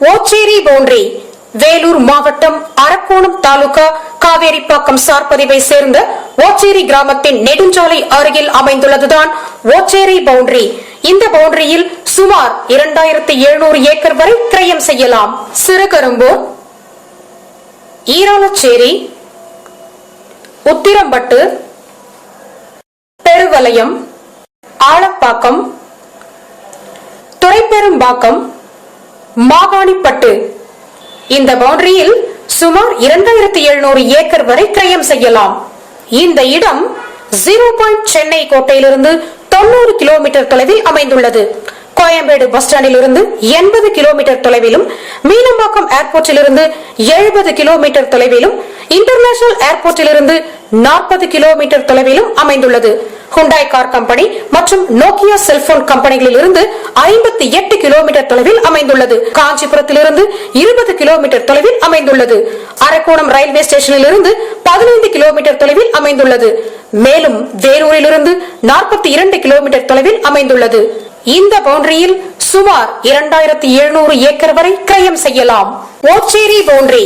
Ocheri boundary Vellore மாவட்டம் அரக்கோணம் தாலுகா காவேரிப்பாக்கம் சார்பதிவை சேர்ந்த ஓச்சேரி கிராமத்தின் நெடுஞ்சாலை அருகில் அமைந்துள்ளதுதான் ஓச்சேரி பவுண்டரி. இந்த பவுண்டரியில் சுமார் இரண்டாயிரத்தி எழுநூறு ஏக்கர் வரை கிரயம் செய்யலாம். சிறுகரும்பூர் ஈராலச்சேரி உத்திரம்பட்டு பெருவலயம் ஆலப்பாக்கம் துறைப்பெரும்பாக்கம் மாகாணிப்பட்டு. இந்த பவுண்டரியில் சுமார் இரண்டாயிரத்தி எழுநூறு ஏக்கர் வரை கிரயம் செய்யலாம். இந்த இடம் ஜீரோ பாயிண்ட் சென்னை கோட்டையிலிருந்து தொண்ணூறு கிலோமீட்டர் தொலைவில் அமைந்துள்ளது. கோயம்பேடு பஸ் ஸ்டாண்டில் இருந்து எண்பது கிலோமீட்டர் தொலைவிலும் மீனம்பாக்கம் ஏர்போர்ட்டில் இருந்து எழுபது கிலோமீட்டர் தொலைவிலும் இன்டர்நேஷனல் ஏர்போர்ட்டில் இருந்து நாற்பது கிலோமீட்டர் தொலைவிலும் அமைந்துள்ளது. ஹுண்டாய் கார் கம்பெனி மற்றும் நோக்கியா செல்போன் கம்பெனிகளில் இருந்து ஐம்பத்தி எட்டு கிலோமீட்டர் தொலைவில் அமைந்துள்ளது. காஞ்சிபுரத்திலிருந்து இருபது கிலோமீட்டர் தொலைவில் அமைந்துள்ளது. அரக்கோணம் ரயில்வே ஸ்டேஷனில் இருந்து பதினைந்து கிலோமீட்டர் தொலைவில் அமைந்துள்ளது. மேலும் வேலூரிலிருந்து நாற்பத்தி இரண்டு கிலோமீட்டர் தொலைவில் அமைந்துள்ளது. இந்த பவுண்டரியில் சுமார் இரண்டாயிரத்தி எழுநூறு ஏக்கர் வரை கிரயம் செய்யலாம். ஓச்சேரி பவுண்டரி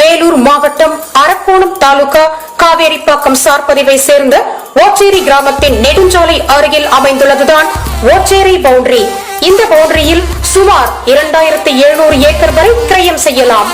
வேலூர் மாவட்டம் அரக்கோணம் தாலுகா காவேரிப்பாக்கம் சார்பதிவை சேர்ந்த ஓச்சேரி கிராமத்தின் நெடுஞ்சாலை அருகில் அமைந்துள்ளதுதான் ஓச்சேரி பவுண்டரி. இந்த பவுண்டரியில் சுமார் இரண்டாயிரத்தி எழுநூறு ஏக்கர் வரை கிரயம் செய்யலாம்.